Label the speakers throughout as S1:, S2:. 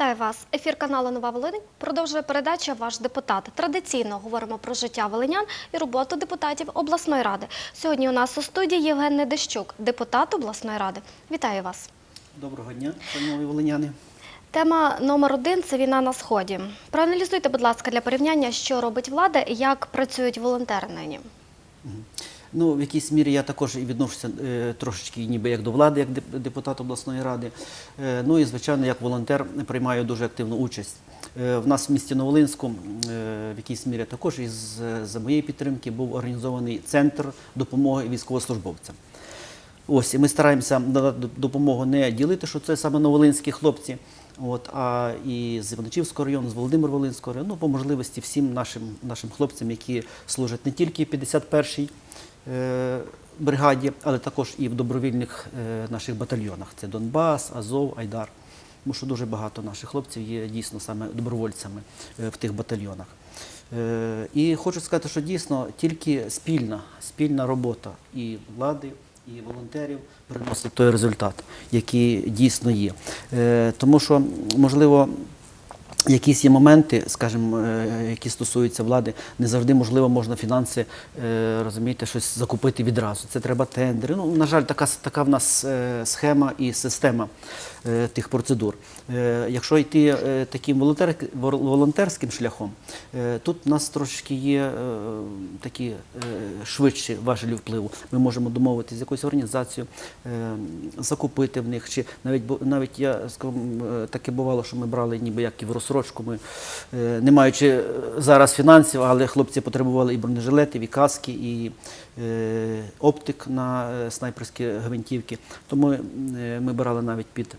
S1: Вітаю вас. Ефір каналу Нова Волинь продовжує передача Ваш депутат. Традиційно говоримо про життя волинян і роботу депутатів обласної ради. Сьогодні у нас у студії Євген Недещук, депутат обласної ради. Вітаю вас.
S2: Доброго дня, шановні волиняни.
S1: Тема номер один це війна на сході. Проаналізуйте, будь ласка, для порівняння, що робить влада і як працюють волонтери нині.
S2: Ну, в якійсь мірі я також і відношуся е, трошечки ніби як до влади, як депутат обласної ради. Е, ну і звичайно, як волонтер приймаю дуже активну участь. Е, в нас в місті Новолинську е, в якійсь мірі також із за моєї підтримки був організований центр допомоги військовослужбовцям. Ось і ми стараємося надати допомогу не ділити, що це саме новолинські хлопці, от, а і з Іваничівського району, з Володимир Волинського району, ну, по можливості всім нашим, нашим хлопцям, які служать не тільки в 51-й е, бригаді, але також і в добровільних е, наших батальйонах. Це Донбас, Азов, Айдар. Тому що дуже багато наших хлопців є дійсно саме добровольцями е, в тих батальйонах. Е, І хочу сказати, що дійсно тільки спільна, спільна робота і влади, і волонтерів приносить той результат, який дійсно є. Е, Тому що, можливо, Якісь є моменти, скажімо, е, які стосуються влади, не завжди можливо можна фінанси е, розумієте, щось закупити відразу. Це треба тендери. Ну, на жаль, така, така в нас е, схема і система тих процедур. Якщо йти таким волонтерським шляхом, тут в нас трошки є такі швидші важелі впливу. Ми можемо домовитися з якоюсь організацією, закупити в них. Чи навіть навіть я скажу, е, таке бувало, що ми брали ніби як і в розсрочку. Ми е, не маючи зараз фінансів, але хлопці потребували і бронежилетів, і каски, і е, оптик на е, снайперські гвинтівки. Тому ми брали навіть під,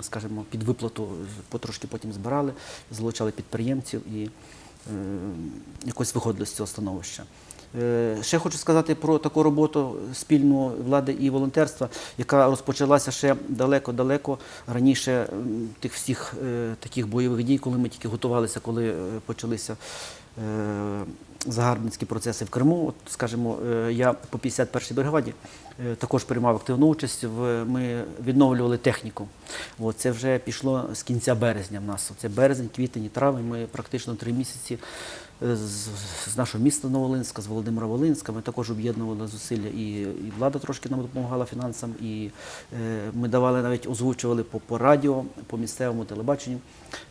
S2: скажімо, під виплату, потрошки потім збирали, залучали підприємців і якось виходили з цього становища. Е, Ще хочу сказати про таку роботу спільну влади і волонтерства, яка розпочалася ще далеко-далеко раніше тих всіх е, таких бойових дій, коли ми тільки готувалися, коли е, почалися загарбницькі процеси в Криму. От, скажімо, я по 51-й бригаді також приймав активну участь. Ми відновлювали техніку. От, це вже пішло з кінця березня в нас. Це березень, квітень і травень. Ми практично три місяці з, з нашого міста Новолинська, з Володимира Волинська. Ми також об'єднували зусилля, і, і влада трошки нам допомагала фінансам, і е, ми давали навіть озвучували по, по радіо, по місцевому телебаченню.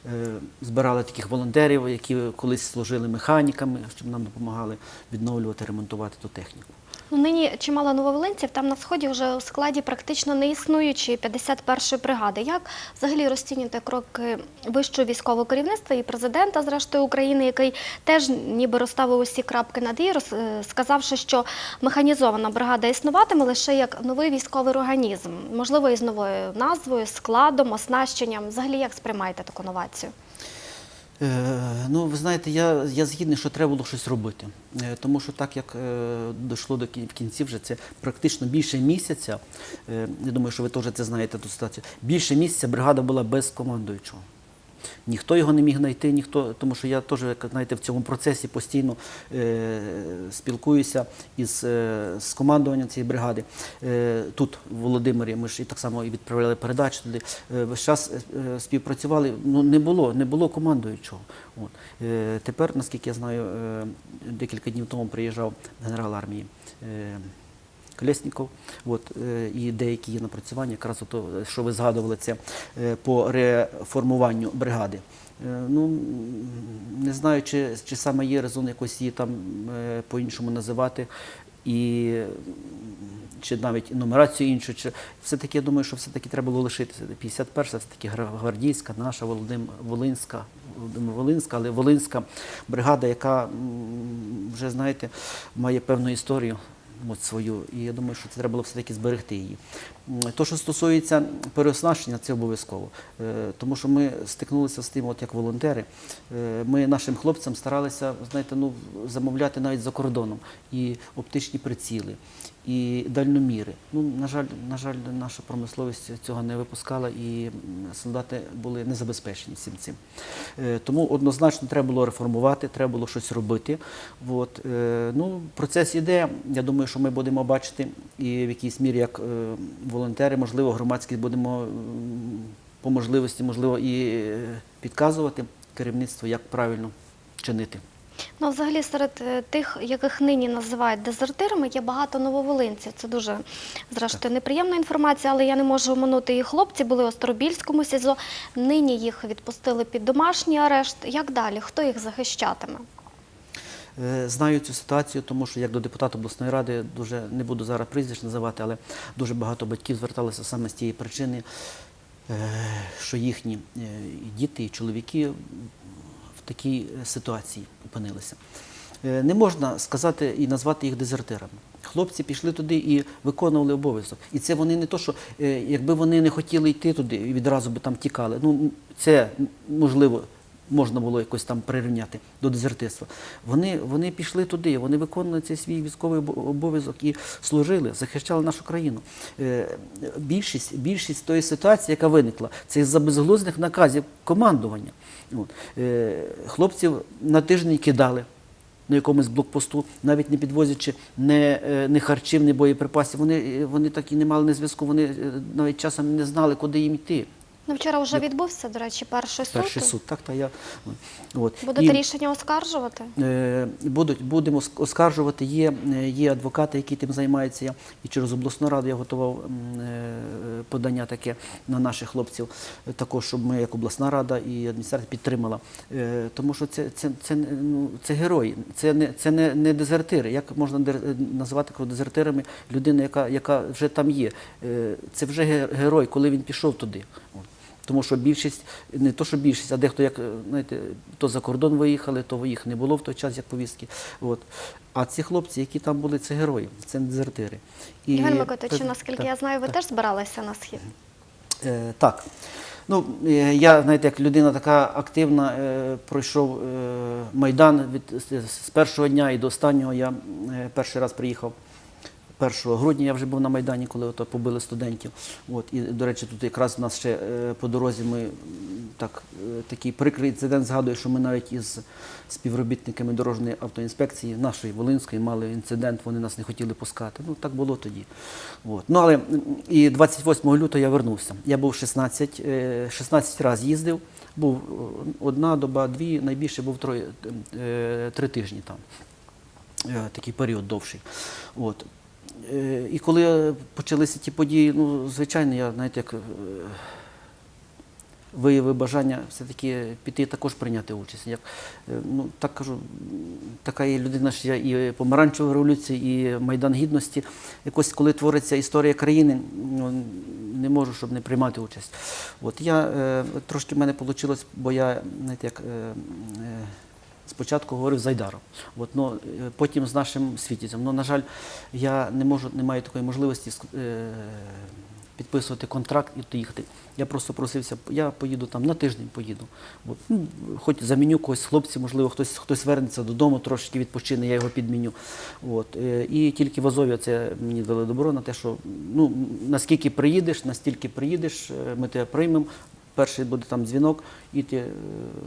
S2: Е, збирали таких волонтерів, які колись служили механіками, щоб нам допомагали відновлювати, ремонтувати ту техніку.
S1: Нині чимало нововолинців, там на сході вже у складі практично не існуючої 51-ї бригади. Як взагалі розцінюєте кроки вищого військового керівництва і президента, зрештою України, який теж ніби розставив усі крапки над «і», е, сказавши, що механізована бригада існуватиме лише як новий військовий організм, можливо, із новою назвою, складом, оснащенням. Взагалі, як сприймаєте таку новацію?
S2: Е, Ну, ви знаєте, я, я згідний, що треба було щось робити. Е, Тому що так як е, дійшло до в кінці вже це практично більше місяця. е, Я думаю, що ви теж це знаєте ту ситуацію. Більше місяця бригада була без командуючого. Ніхто його не міг знайти, ніхто, тому що я теж, знаєте, в цьому процесі постійно е, спілкуюся із е, з командуванням цієї бригади. Е, тут, в Володимирі, ми ж і так само і відправляли передачі туди. Е, весь час е, співпрацювали. Ну не було, не було командуючого. От. Е, тепер, наскільки я знаю, е, декілька днів тому приїжджав генерал армії. Е, Колєсніков, от, е, і деякі є напрацювання, якраз ото, що ви згадували, це е, по реформуванню бригади. Е, Ну, не знаю, чи, чи саме є резон якось її там по-іншому називати, і чи навіть нумерацію іншу. Чи... Все-таки я думаю, що все-таки треба було лишитися. 51 все-таки гвардійська, наша Володим... Волинська, Володимир Волинська, але Волинська бригада, яка вже, знаєте, має певну історію свою, і я думаю, що це треба було все-таки зберегти її. То, що стосується переоснащення, це обов'язково. Е, Тому що ми стикнулися з тим, от як волонтери. Е, Ми нашим хлопцям старалися, знаєте, ну, замовляти навіть за кордоном і оптичні приціли, і дальноміри. Ну, на жаль, на жаль, наша промисловість цього не випускала, і солдати були не забезпечені всім цим. Е, Тому однозначно треба було реформувати, треба було щось робити. От, е, ну, процес іде. Я думаю, що ми будемо бачити і в якійсь мірі, як е, волонтери, можливо, громадськість будемо по можливості, можливо, і підказувати керівництву, як правильно чинити.
S1: Ну, взагалі, серед е, тих, яких нині називають дезертирами, є багато нововолинців. Це дуже, зрештою, неприємна інформація, але я не можу оминути і хлопці були у Старобільському СІЗО. Нині їх відпустили під домашній арешт. Як далі? Хто їх захищатиме?
S2: Е, Знаю цю ситуацію, тому що як до депутата обласної ради дуже не буду зараз прізвищ називати, але дуже багато батьків зверталися саме з тієї причини, е, що їхні діти і чоловіки такій е, ситуації опинилися. Е, Не можна сказати і назвати їх дезертирами. Хлопці пішли туди і виконували обов'язок. І це вони не то, що е, якби вони не хотіли йти туди і відразу би там тікали. Ну це можливо можна було якось там прирівняти до дезертирства. Вони, вони пішли туди, вони виконували цей свій військовий обов'язок і служили, захищали нашу країну. Е, Більшість, більшість тої ситуації, яка виникла, це із-за безглуздих наказів командування. Е, Хлопців на тиждень кидали. На якомусь блокпосту, навіть не підвозячи не, е, не харчів, не боєприпасів, вони, вони так і не мали ні зв'язку, вони навіть часом не знали, куди їм йти.
S1: Ну, вчора вже відбувся, до речі, перший суд.
S2: Перший суд, так, та я. От.
S1: Будете
S2: І,
S1: рішення оскаржувати?
S2: е, будуть, будемо ск- оскаржувати. Є, е, є адвокати, які тим займаються. Я, і через обласну раду я готував е, подання таке на наших хлопців, також, щоб ми, як обласна рада і адміністрація підтримала. Е, тому що це, це, це, ну, це герої, це не, це не, не дезертири. Як можна дер- називати дезертирами людину, яка, яка вже там є? Е, це вже ге- герой, коли він пішов туди. От. Тому що більшість, не то, що більшість, а дехто, як е, знаєте, то за кордон виїхали, то їх не було в той час, як повістки. От. А ці хлопці, які там були, це герої, це не дезертири. І-
S1: Євген Микитович,
S2: так,
S1: наскільки
S2: так,
S1: я знаю, ви
S2: так.
S1: теж збиралися на схід.
S2: Е, так. Ну, е, я, знаєте, як людина така активна, е, пройшов е, Майдан від, з, з першого дня і до останнього. Я е, перший раз приїхав 1 грудня, я вже був на Майдані, коли ото побили студентів. От, і, до речі, тут якраз у нас ще е, по дорозі ми так, е, такий прикрий інцидент згадую, що ми навіть із співробітниками дорожньої автоінспекції нашої Волинської мали інцидент, вони нас не хотіли пускати. Ну, так було тоді. От. Ну, але і 28 лютого я вернувся. Я був 16, е, 16 разів їздив, був е, одна доба, дві, найбільше був троє, е, три тижні там. Е, Такий період довший. От. Е, І коли почалися ті події, ну, звичайно, я, знаєте, як е, виявив бажання все-таки піти також прийняти участь. Як, е, ну, так кажу, така є людина, що я і помаранчева революція, і Майдан Гідності. Якось, коли твориться історія країни, ну, не можу, щоб не приймати участь. От я е, трошки в мене вийшло, бо я, знаєте, як. Е, е, Спочатку говорив з Айдаром, от, ну, е, потім з нашим світязем. Ну, на жаль, я не можу, не маю такої можливості е, підписувати контракт і їхати. Я просто просився, я поїду там на тиждень поїду. От, ну, хоч заміню когось з хлопців, можливо, хтось, хтось вернеться додому, трошки відпочине, я його підміню. От, е, і тільки в Азові це мені дали добро на те, що ну, наскільки приїдеш, настільки приїдеш, е, ми тебе приймемо. Перший буде там дзвінок, і ти е,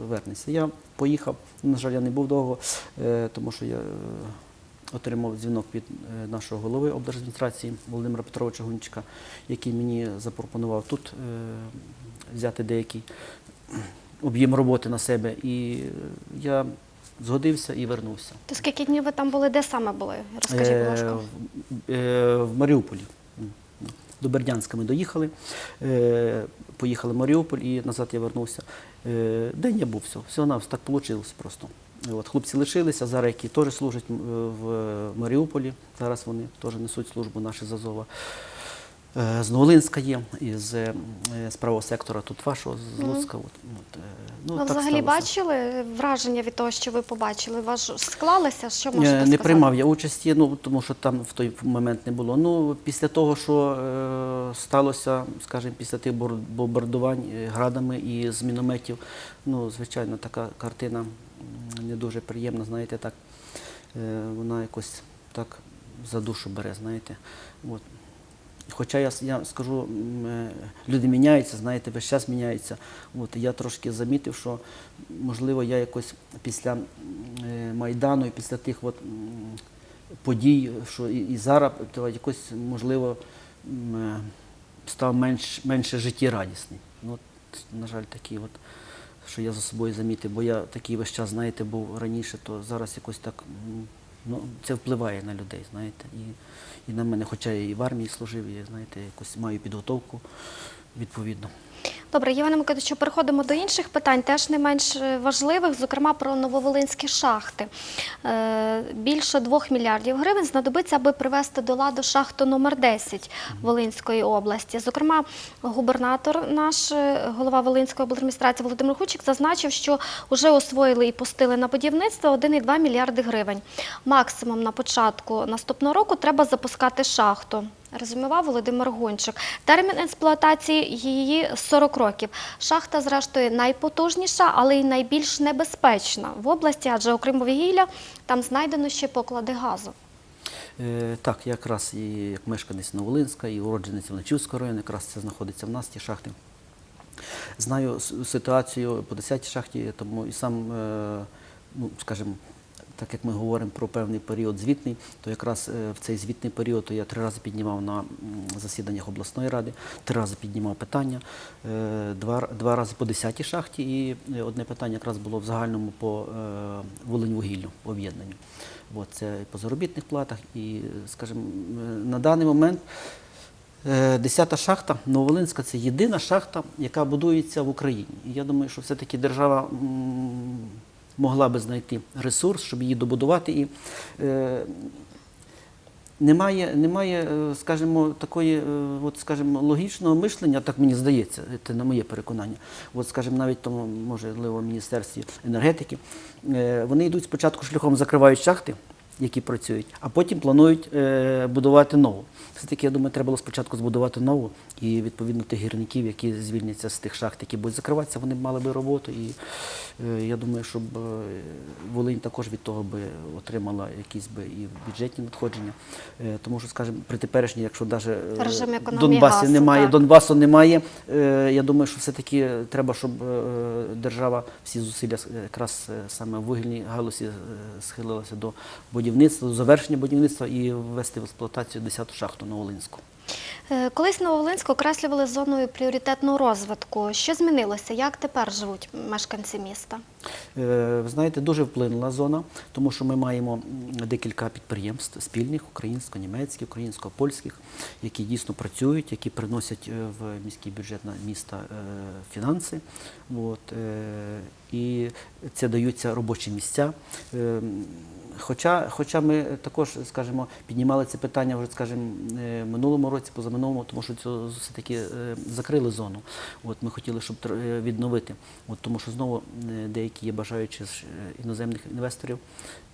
S2: вернешся. Я поїхав, на жаль, я не був довго, е, тому що я е, отримав дзвінок від нашого голови облдержадміністрації Володимира Петровича Гунчика, який мені запропонував тут взяти деякий об'єм роботи на себе. І я згодився і вернувся.
S1: То скільки днів ви там були? Де саме були? Розкажіть, будь ласка.
S2: Е, е, В Маріуполі. До Бердянська ми доїхали, е, поїхали в Маріуполь і назад я вернувся. Е, День я був все, все на так вийшло просто. От, хлопці лишилися, зараз які теж служать в Маріуполі. Зараз вони теж несуть службу наші з Азова. Е, З Новолинська є, із е, з правого сектора тут вашого, з. Луцька. От, от, е, ну, так
S1: взагалі
S2: сталося.
S1: бачили враження від того, що ви побачили? Вас ж? Що можете
S2: Не
S1: сказати?
S2: приймав я участі, ну тому що там в той момент не було. Ну після того, що е, сталося, скажімо, після тих бомбардувань градами і з мінометів, ну звичайно, така картина не дуже приємна, знаєте, так е, вона якось так за душу бере, знаєте. От. Хоча я, я скажу, е, люди міняються, знаєте, весь час міняються. От, я трошки замітив, що можливо я якось після е, Майдану і після тих от, подій, що і, і зараз, то якось, можливо, е, став менш, менше життєрадісний. Ну, от на жаль, такі от, що я за собою замітив, бо я такий весь час, знаєте, був раніше, то зараз якось так, ну, це впливає на людей, знаєте, і, і на мене, хоча я і в армії служив, і, знаєте, якось маю підготовку відповідно.
S1: Добре, Євгене Микитовичу, переходимо до інших питань, теж не менш е, важливих, зокрема про нововолинські шахти. Е, Більше 2 мільярдів гривень знадобиться, аби привести до ладу шахту номер 10 Волинської області. Зокрема, губернатор наш, е, голова Волинської облдержадміністрації Володимир Хучик, зазначив, що вже освоїли і пустили на будівництво 1,2 мільярди гривень. Максимум на початку наступного року треба запускати шахту. Резюмував Володимир Гончик. Термін експлуатації її 40 років. Шахта, зрештою, найпотужніша, але й найбільш небезпечна в області, адже окрім вугілля, там знайдено ще поклади газу.
S2: Е, так, якраз і як мешканець Новолинська, і уродженець Вночівського району, якраз це знаходиться в нас, ті шахти. Знаю ситуацію по 10-й шахті, тому і сам, е, ну, скажімо, так як ми говоримо про певний період звітний, то якраз е, в цей звітний період я три рази піднімав на засіданнях обласної ради, три рази піднімав питання, е, два, два рази по 10-й шахті, і е, одне питання якраз було в загальному по Волинь-вугіллю об'єднанню. Це і по заробітних платах, і, скажімо, на даний момент Десята шахта Нововолинська це єдина шахта, яка будується в Україні. І я думаю, що все-таки держава могла би знайти ресурс, щоб її добудувати. І е, немає, немає, е, скажімо, такої, е, от, скажімо, логічного мишлення, так мені здається, це на моє переконання. От, скажімо, навіть тому, можливо, в Міністерстві енергетики, е, вони йдуть спочатку шляхом закривають шахти, які працюють, а потім планують е, будувати нову. Все-таки, я думаю, треба було спочатку збудувати нову, і відповідно тих гірників, які звільняться з тих шахт, які будуть закриватися, вони б мали би роботу. І е, я думаю, щоб е, Волинь також від того би отримала якісь би і бюджетні надходження. Е, тому що, скажімо, при теперішній, якщо навіть
S1: економії
S2: Донбасі
S1: газу,
S2: немає,
S1: так.
S2: Донбасу немає, е, я думаю, що все-таки треба, щоб е, держава всі зусилля е, якраз е, саме в вугільній галузі е, схилилася до будівництва, до завершення будівництва і ввести в експлуатацію 10-ту шахту Новолинську.
S1: Е, Колись Нововолинськ окреслювали зоною пріоритетного розвитку. Що змінилося? Як тепер живуть мешканці міста?
S2: Е, Ви знаєте, дуже вплинула зона, тому що ми маємо декілька підприємств спільних, українсько-німецьких, українсько-польських, які дійсно працюють, які приносять е, в міський бюджет на міста фінанси. От, і це даються робочі місця. Хоча, хоча ми також, скажімо, піднімали це питання вже, скажімо, е, минулому році, позаминулому, тому що це все-таки е, закрили зону. От ми хотіли, щоб е, відновити. От тому що знову деякі є бажаючі іноземних інвесторів.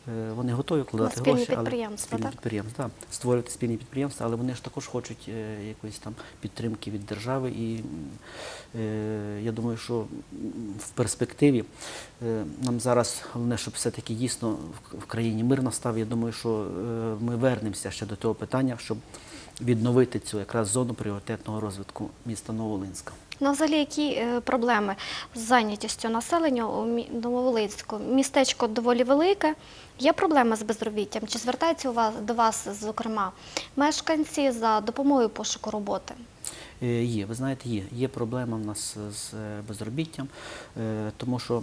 S2: Е, Вони готові вкладати
S1: спільні
S2: гроші, але
S1: підприємства,
S2: спільні
S1: так?
S2: підприємства, так, створювати спільні підприємства, але вони ж також хочуть е, якоїсь там підтримки від держави. І е, я думаю, що в перспективі е, нам зараз головне, щоб все-таки дійсно в- в країні мир настав. Я думаю, що е, ми вернемося ще до того питання, щоб відновити цю якраз зону пріоритетного розвитку міста Новолинська.
S1: Ну, взагалі, які е, проблеми з зайнятістю населення у Нововолицьку? Містечко доволі велике. Є проблеми з безробіттям? Чи звертаються до вас, зокрема, мешканці за допомогою пошуку роботи?
S2: Е, Є, ви знаєте, є. Є проблема в нас з е, безробіттям, е, тому що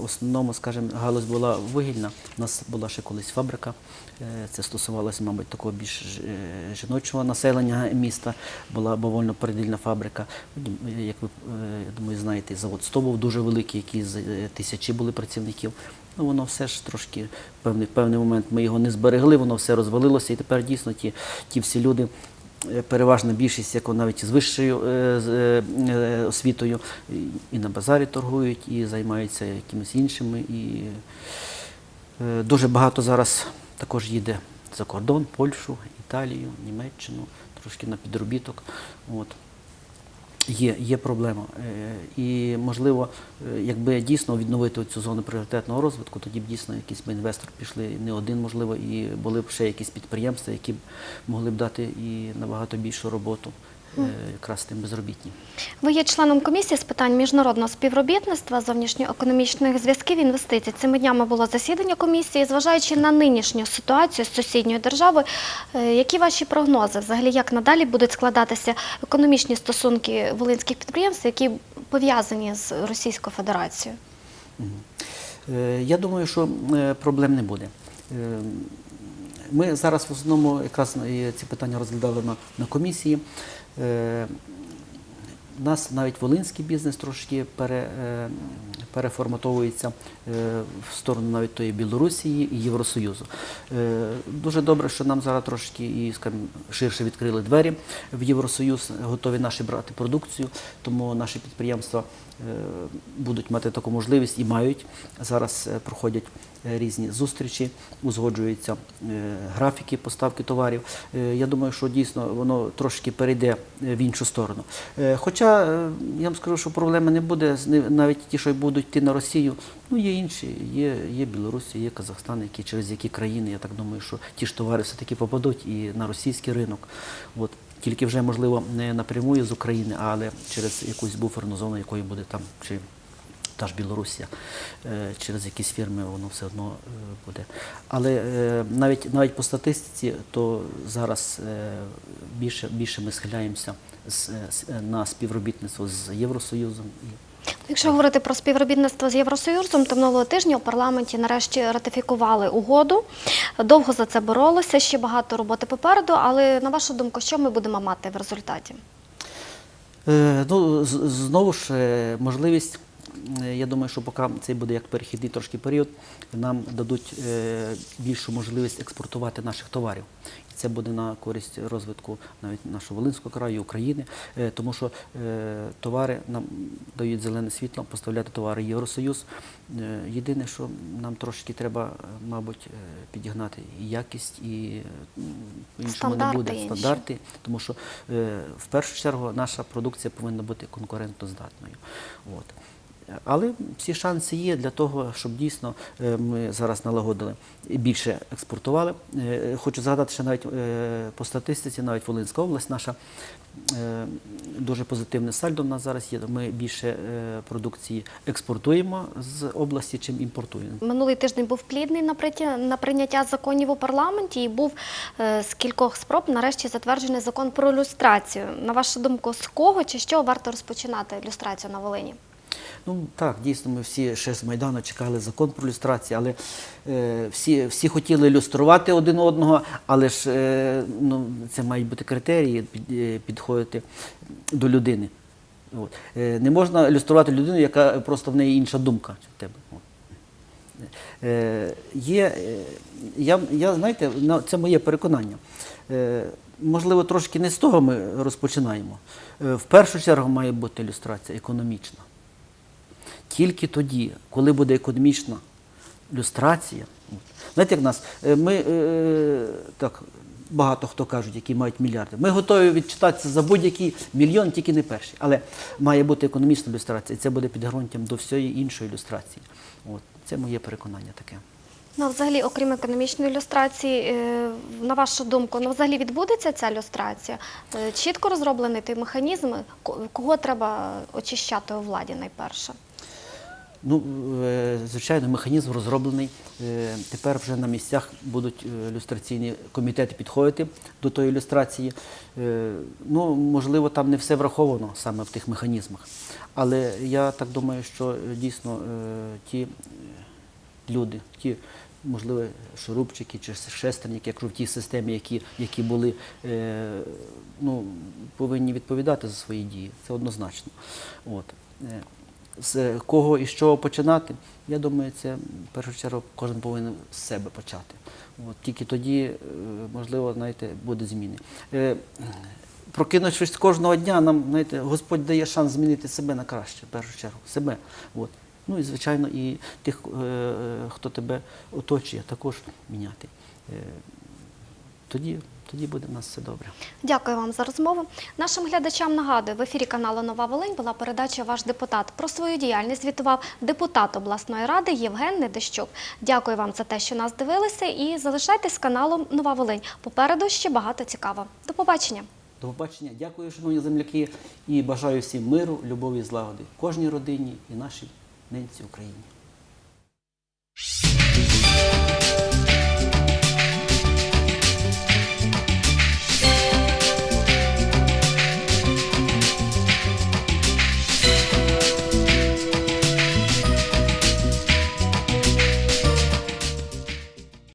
S2: в основному, скажімо, галузь була вугільна. У нас була ще колись фабрика. Це стосувалося, мабуть, такого більш жіночого населення міста. Була бавовно-передільна фабрика. Ну, е, Як ви, я думаю, знаєте, завод «Сто» був дуже великий, е, тисячі були працівників. Ну, воно все ж трошки в певний, певний момент ми його не зберегли, воно все розвалилося, і тепер дійсно ті, ті всі люди. Е, Переважна більшість, як навіть з вищою е, е, освітою, і- на базарі торгують, і займаються якимись іншими. І дуже багато зараз також їде за кордон, Польщу, Італію, Німеччину, трошки на підробіток. От. Є, є проблема. Е, І, можливо, е, якби дійсно відновити цю зону пріоритетного розвитку, тоді б дійсно якісь би інвестори пішли не один, можливо, і були б ще якісь підприємства, які б могли б дати і набагато більшу роботу якраз тим безробітнім.
S1: Ви є членом комісії з питань міжнародного співробітництва, зовнішньоекономічних зв'язків, інвестицій. Цими днями було засідання комісії. Зважаючи на нинішню ситуацію з сусідньою державою, е, які ваші прогнози? Взагалі, як надалі будуть складатися економічні стосунки волинських підприємств, які пов'язані з Російською Федерацією?
S2: Е, Я думаю, що е, проблем не буде. Е, Ми зараз в основному якраз ці питання розглядали на, на комісії. Е, У нас навіть волинський бізнес трошки пере, е, переформатовується е, в сторону навіть тої Білорусі і Євросоюзу. Е, Дуже добре, що нам зараз трошки і ширше відкрили двері в Євросоюз, готові наші брати продукцію, тому наші підприємства е, будуть мати таку можливість і мають. Зараз е, проходять е, різні зустрічі, узгоджуються е, графіки поставки товарів. Е, Я думаю, що дійсно воно трошки перейде е, в іншу сторону. Е, Хоча е, я вам скажу, що проблеми не буде навіть ті, що будуть йти на Росію. Ну є інші, є, є Білорусь, є Казахстан, які через які країни. Я так думаю, що ті ж товари все таки попадуть і на російський ринок. От тільки вже можливо не напряму з України, але через якусь буферну зону, якою буде там чи та ж Білорусія, е, через якісь фірми воно все одно е, буде. Але е, навіть навіть по статистиці, то зараз більше, більше ми схиляємося на співробітництво з Євросоюзом
S1: Якщо говорити про співробітництво з Євросоюзом, то минулого тижня у парламенті нарешті ратифікували угоду. Довго за це боролися, ще багато роботи попереду. Але на вашу думку, що ми будемо мати в результаті?
S2: Е, Ну, знову ж е, можливість. е, Я думаю, що поки цей буде як перехідний трошки період, нам дадуть більшу можливість експортувати наших товарів. Це буде на користь розвитку навіть нашого Волинського краю, України, Е, тому що е, товари нам дають зелене світло, поставляти товари Євросоюз. Е, Єдине, що нам трошки треба, мабуть, підігнати і якість, і м, по-іншому не
S1: Стандарти
S2: буде
S1: інші.
S2: стандарти, тому що в першу чергу наша продукція повинна бути конкурентоздатною. От. Але всі шанси є для того, щоб дійсно е, ми зараз налагодили і більше експортували. Е, Хочу згадати, що навіть е, по статистиці, навіть Волинська область наша дуже позитивне сальдо в нас зараз є. Ми більше продукції експортуємо з області, чим імпортуємо.
S1: Минулий тиждень був плідний на прийняття, законів у парламенті і був з кількох спроб нарешті затверджений закон про люстрацію. На вашу думку, з кого чи що варто розпочинати люстрацію на Волині?
S2: Ну так, дійсно, ми всі ще з Майдану чекали закон про люстрацію, але е, всі, всі хотіли люструвати один одного, але ж е, ну, це мають бути критерії під, е, підходити до людини. От. Е, не можна люструвати людину, яка просто в неї інша думка. в тебе. От. Е, є, е, я, я, знаєте, це моє переконання. Е, можливо, трошки не з того ми розпочинаємо. Е, в першу чергу має бути люстрація економічна. Тільки тоді, коли буде економічна люстрація, знаєте, як нас, е, ми е, так, багато хто кажуть, які мають мільярди. Ми готові відчитатися за будь-який мільйон, тільки не перший. Але має бути економічна люстрація, і це буде підґрунтям до всієї іншої люстрації. От. Це моє переконання таке.
S1: Ну, взагалі, окрім економічної люстрації, е, на вашу думку, ну взагалі відбудеться ця люстрація? Чітко розроблений той механізм, кого треба очищати у владі найперше?
S2: Ну, е, звичайно, механізм розроблений. Е, Тепер вже на місцях будуть е, люстраційні комітети підходити до тої люстрації. Е, Ну, можливо, там не все враховано саме в тих механізмах. Але я так думаю, що дійсно ті люди, ті, можливо, шурупчики чи шестерники, якщо в тій системі, які, які були, ну, повинні відповідати за свої дії. Це однозначно. От. З кого і з чого починати, я думаю, це в першу чергу кожен повинен з себе почати. От, тільки тоді, е, можливо, знаєте, буде зміни. Е, Прокинувшись кожного дня, нам знаєте, Господь дає шанс змінити себе на краще, в першу чергу, себе. От. Ну і звичайно, і тих, е, хто тебе оточує, також міняти. Тоді, тоді буде в нас все добре.
S1: Дякую вам за розмову. Нашим глядачам нагадую, в ефірі каналу Нова Волинь була передача Ваш депутат. Про свою діяльність звітував депутат обласної ради Євген Недещук. Дякую вам за те, що нас дивилися, і залишайтесь з каналом Нова Волинь. Попереду ще багато цікавого. До побачення.
S2: До побачення. Дякую, шановні земляки, і бажаю всім миру, любові і злагоди кожній родині і нашій ненці Україні.